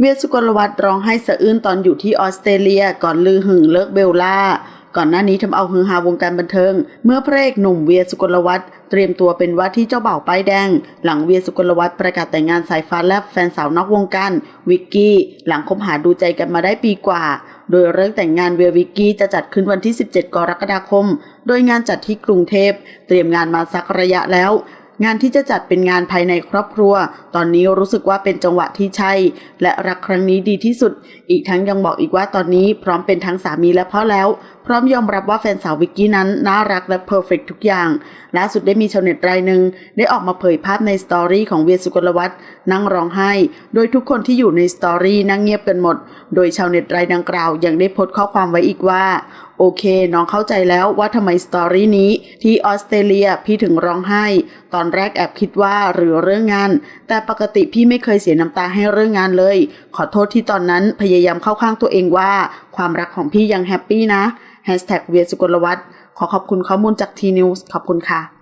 เวียสุกลวัฒน์ร้องไห้สะอื้นตอนอยู่ที่ออสเตรเลียก่อนลือหึงเลิกเบลล่า ก่อนหน้านี้ทำเอาฮือฮาวงการบันเทิง เมื่อพระเอกหนุ่มเวียสุกลวัฒน์เตรียมตัวเป็นว่าที่เจ้าบ่าวป้ายแดง หลังเวียสุกลวัฒน์ประกาศแต่งงานสายฟ้าแลบแฟนสาวนอกวงการวิกกี้ หลังคบหาดูใจกันมาได้ปีกว่า โดยเริ่มแต่งงานเวียวิกกี้จะจัดขึ้นวันที่ 17 กรกฎาคม โดยงานจัดที่กรุงเทพ เตรียมงานมาสักระยะแล้ว งานที่จะจัดเป็นงานภายในครอบครัว ตอนนี้รู้สึกว่าเป็นจังหวะที่ใช่ และรักครั้งนี้ดีที่สุด อีกทั้งยังบอกอีกว่าตอนนี้พร้อมเป็นทั้งสามีและพ่อแล้ว พร้อมยอมรับว่าแฟนสาววิกกี้นั้นน่ารักและเพอร์เฟกทุกอย่าง ล่าสุดได้มีชาวเน็ตรายหนึ่งได้ออกมาเผยภาพในสตอรี่ของเวียสุกลวัฒน์นั่งร้องไห้ โดยทุกคนที่อยู่ในสตอรี่นั่งเงียบกันหมด โดยชาวเน็ตรายดังกล่าวยังได้โพสต์ข้อความไว้อีกว่าโอเค น้องเข้าใจแล้วว่าทำไมสตอรี่นี้ที่ออสเตรเลียพี่ถึงร้องไห้ ตอนแรกแอบคิดว่าหรือเรื่องงาน แต่ปกติพี่ไม่เคยเสียน้ำตาให้เรื่องงานเลย ขอโทษที่ตอนนั้นพยายามเข้าข้างตัวเองว่า ความรักของพี่ยังแฮปปี้นะ h a s h t a เวียสุกลวัฒน์ขอขอบคุณข้อมูลจากทีนิวส์ขอบคุณค่ะ